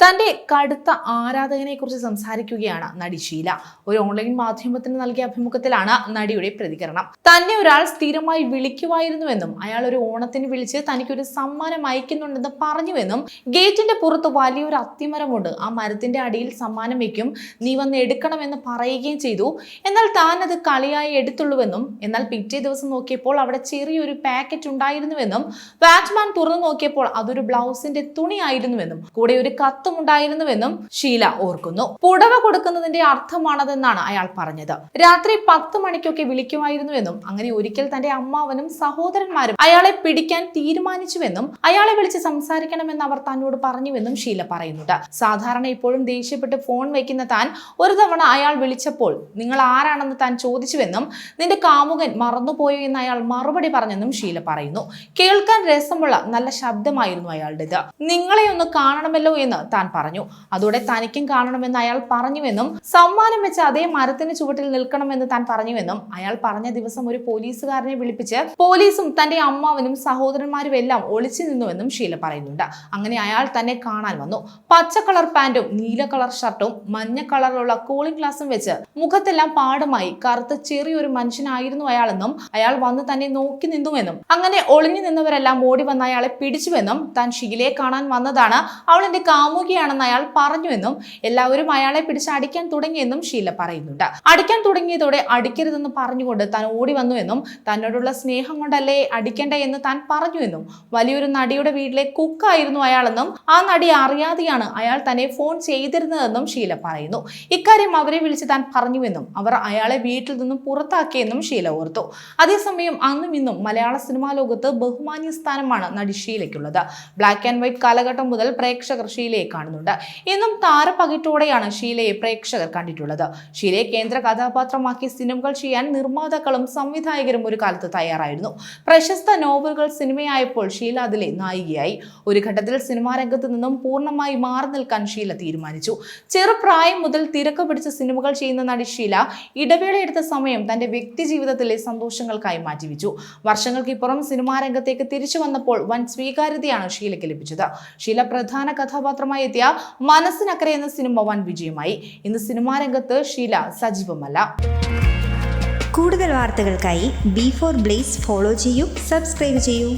തന്റെ കടുത്ത ആരാധകനെ കുറിച്ച് സംസാരിക്കുകയാണ് നടി ഷീല. ഒരു ഓൺലൈൻ മാധ്യമത്തിന് നൽകിയ അഭിമുഖത്തിലാണ് നടിയുടെ പ്രതികരണം. തന്നെ ഒരാൾ സ്ഥിരമായി വിളിക്കുമായിരുന്നുവെന്നും അയാൾ ഒരു ഓണത്തിന് വിളിച്ച് തനിക്കൊരു സമ്മാനം അയക്കുന്നുണ്ടെന്ന് പറഞ്ഞുവെന്നും ഗേറ്റിന്റെ പുറത്ത് വലിയൊരു അത്തിമരമുണ്ട്. ആ മരത്തിന്റെ അടിയിൽ സമ്മാനം വയ്ക്കും നീ വന്ന് എടുക്കണമെന്ന് പറയുകയും ചെയ്തു. എന്നാൽ താൻ അത് കളിയായി എടുത്തുള്ളൂവെന്നും എന്നാൽ പിറ്റേ ദിവസം നോക്കിയപ്പോൾ അവിടെ ചെറിയൊരു പാക്കറ്റ് ഉണ്ടായിരുന്നുവെന്നും ബാറ്റ്മാൻ തുറന്നു നോക്കിയപ്പോൾ അതൊരു ബ്ലൗസിന്റെ തുണിയായിരുന്നുവെന്നും കൂടെ ഒരു കത്തും ഉണ്ടായിരുന്നുവെന്നും ഷീല ഓർക്കുന്നു. പുടവ കൊടുക്കുന്നതിന്റെ അർത്ഥമാണതെന്നാണ് അയാൾ പറഞ്ഞത്. രാത്രി പത്ത് മണിക്കൊക്കെ വിളിക്കുമായിരുന്നുവെന്നും അങ്ങനെ ഒരിക്കൽ തന്റെ അമ്മാവനും സഹോദരന്മാരും അയാളെ പിടിക്കാൻ തീരുമാനിച്ചുവെന്നും അയാളെ വിളിച്ച് സംസാരിക്കണമെന്ന് അവർ തന്നോട് പറഞ്ഞുവെന്നും ഷീല പറയുന്നുണ്ട്. സാധാരണ ഇപ്പോഴും ദേഷ്യപ്പെട്ട് ഫോൺ വയ്ക്കുന്ന താൻ ഒരു തവണ അയാൾ വിളിച്ചപ്പോൾ നിങ്ങൾ ആരാണെന്ന് താൻ ചോദിച്ചുവെന്നും നിന്റെ കാമുകൻ മറന്നുപോയോ എന്ന് അയാൾ മറുപടി പറഞ്ഞെന്നും ഷീല പറയുന്നു. കേൾക്കാൻ രസമുള്ള നല്ല ശബ്ദമായിരുന്നു അയാളുടേത്. നിങ്ങളെ ഒന്ന് കാണണമല്ലോ എന്ന് താൻ പറഞ്ഞു. അതോടെ തനിക്കും കാണണമെന്ന് അയാൾ പറഞ്ഞുവെന്നും സമ്മാനം വെച്ച് അതേ മരത്തിന് ചുവട്ടിൽ നിൽക്കണമെന്ന് താൻ പറഞ്ഞുവെന്നും അയാൾ പറഞ്ഞ ദിവസം ഒരു പോലീസുകാരനെ വിളിപ്പിച്ച് പോലീസും തന്റെ അമ്മാവനും സഹോദരന്മാരും എല്ലാം ഒളിച്ചു നിന്നുവെന്നും ഷീല പറയുന്നുണ്ട്. അങ്ങനെ അയാൾ തന്നെ കാണാൻ വന്നു. പച്ച കളർ പാന്റും നീല കളർ ഷർട്ടും മഞ്ഞ കളറിലുള്ള കൂളിംഗ് ഗ്ലാസും വെച്ച് മുഖത്തെല്ലാം പാടുമായി കറുത്ത ചെറിയൊരു മനുഷ്യനായിരുന്നു അയാളെന്നും അയാൾ വന്ന് തന്നെ നോക്കി നിന്നുവെന്നും അങ്ങനെ ഒളിഞ്ഞു നിന്നവരെല്ലാം ഓടി വന്ന അയാളെ പിടിച്ചുവെന്നും താൻ ഷീലയെ കാണാൻ വന്നതാണ്. അവൾ എന്റെ കാമുകിയാണെന്ന് അയാൾ പറഞ്ഞുവെന്നും എല്ലാവരും അയാളെ പിടിച്ച് അടിക്കാൻ തുടങ്ങിയെന്നും ഷീല പറയുന്നുണ്ട്. അടിക്കാൻ തുടങ്ങിയതോടെ അടിക്കരുതെന്ന് പറഞ്ഞുകൊണ്ട് താൻ ഓടി വന്നുവെന്നും തന്നോടുള്ള സ്നേഹം കൊണ്ടല്ലേ അടിക്കേണ്ട എന്ന് താൻ പറഞ്ഞുവെന്നും വലിയൊരു നടിയുടെ വീട്ടിലെ കുക്കായിരുന്നു അയാളെന്നും ആ നടി അറിയാതെയാണ് അയാൾ തന്നെ ഫോൺ ചെയ്തിരുന്നതെന്നും ഷീല പറയുന്നു. ഇക്കാര്യം അവരെ വിളിച്ച് താൻ പറഞ്ഞുവെന്നും അവർ അയാളെ വീട്ടിൽ നിന്നും പുറത്താക്കിയെന്നും ഷീല ഓർത്തു. അതേസമയം അന്നും ഇന്നും മലയാള സിനിമാ ലോകത്ത് ബഹുമാന്യ സ്ഥാനമാണ് നടി ഷീലയ്ക്കുള്ളത്. ബ്ലാക്ക് ആൻഡ് വൈറ്റ് കാലഘട്ടം മുതൽ പ്രേക്ഷകർ ഷീലയെ കാണുന്നുണ്ട്. എന്നും താരപകിട്ടോടെയാണ് ഷീലയെ പ്രേക്ഷകർ കണ്ടിട്ടുള്ളത്. ഷീലയെ കേന്ദ്ര കഥാപാത്രമാക്കി സിനിമകൾ ചെയ്യാൻ നിർമ്മാതാക്കളും സംവിധായകരും ഒരു കാലത്ത് തയ്യാറായിരുന്നു. പ്രശസ്ത നോവലുകൾ സിനിമയായപ്പോൾ ഷീല അതിലെ നായികയായി. ഒരു ഘട്ടത്തിൽ സിനിമാ രംഗത്ത് നിന്നും പൂർണമായി മാറി നിൽക്കാൻ ഷീല തീരുമാനിച്ചു. ചെറുപ്രായം മുതൽ തിരക്ക് പിടിച്ച സിനിമകൾ ചെയ്യുന്ന നടി ഷീല ഇടവേളയെടുത്ത സമയം തന്റെ വ്യക്തി ജീവിതത്തിലെ സന്തോഷങ്ങൾക്കായി മാറ്റിവെച്ചു. വർഷങ്ങൾക്കിപ്പുറം സിനിമാ രംഗത്തേക്ക് തിരിച്ചു വന്നപ്പോൾ വൻ സ്വീകാര്യതയാണ് ഷീലയ്ക്ക് ലഭിച്ചത്. ഷീല പ്രധാന കഥാപാത്രമായി എത്തിയ മനസ്സിനക്കരെ എന്ന സിനിമ വൻ വിജയമായി. ഇന്ന് സിനിമാ രംഗത്ത് ഷീല സജീവമല്ല. കൂടുതൽ വാർത്തകൾക്കായി ബി ഫോർ ബ്ലേസ് ഫോളോ ചെയ്യൂ സബ്സ്ക്രൈബ് ചെയ്യൂ.